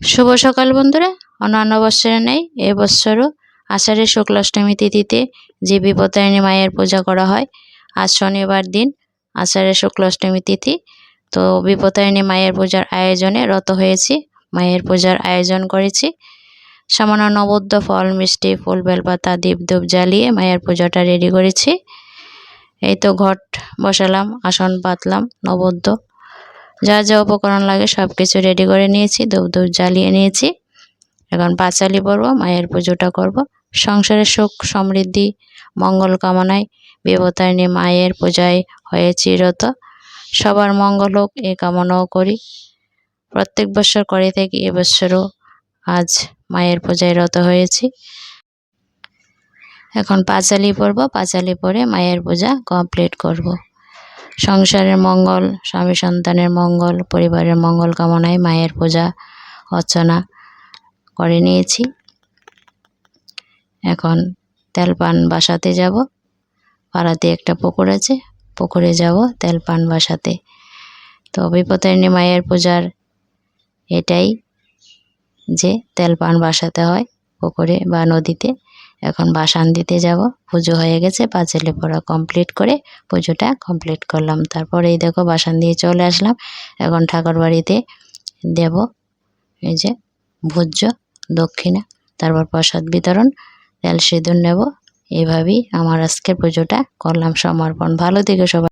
শুভ সকাল বন্ধুরা। অন্যান্য বৎসরে নেই এবছরও আষাঢ়ের শুক্লাষ্টমী তিথিতে যে বিপত্তারিণী মায়ের পূজা করা হয়, আজ শনিবার দিন আষাঢ়ের শুক্লাষ্টমী তিথি। তো বিপত্তারিণী মায়ের পূজার আয়োজনে রত হয়েছি, মায়ের পূজার আয়োজন করেছি। সামান্য নবদ্য ফল, মিষ্টি, ফুল, বেলপাতা দীপ জ্বালিয়ে মায়ের পূজাটা রেডি করেছি। এই তো ঘট বসালাম, আসন পাতলাম, নবদ্য যা যা উপকরণ লাগে সব কিছু রেডি করে নিয়েছি ধূপ ধূপ জ্বালিয়ে নিয়েছি। এখন পাঁচালি পরবো, মায়ের পুজোটা করব। সংসারের সুখ, সমৃদ্ধি, মঙ্গল কামনায় বিপতারিণী মায়ের পূজায় হয়েছি রত সবার মঙ্গল হোক, এ কামনাও করি। প্রত্যেক বছর করে থাকি এবছরও আজ মায়ের পূজায় রত হয়েছি। এখন পাঁচালি পরবো, পাঁচালি পরে মায়ের পূজা কমপ্লিট করব। সংসারের মঙ্গল, স্বামী সন্তানের মঙ্গল, পরিবারের মঙ্গল কামনায় মায়ের পূজা, অর্চনা করে নিয়েছি। এখন তেলপান বাসাতে যাব। পাড়াতে একটা পুকুর আছে, পুকুরে যাব তেলপান বাসাতে। তো বিপতারিণী মায়ের পূজার এটাই যে তেলপান বাসাতে হয় পুকুরে বা নদীতে। এখন বাসান দিতে যাব। পুজো হয়ে গেছে, পাঁচেলে পড়া কমপ্লিট করে পুজোটা কমপ্লিট করলাম। তারপরে এই দেখো বাসান দিয়ে চলে আসলাম। এখন ঠাকুর বাড়িতে দেব এই যে ভোজ্য, দক্ষিণা, তারপর প্রসাদ বিতরণ, তেল সিঁদুর নেব। এভাবেই আমার আজকের পুজোটা করলাম। সমর্পণ। ভালো থেকে সবাই।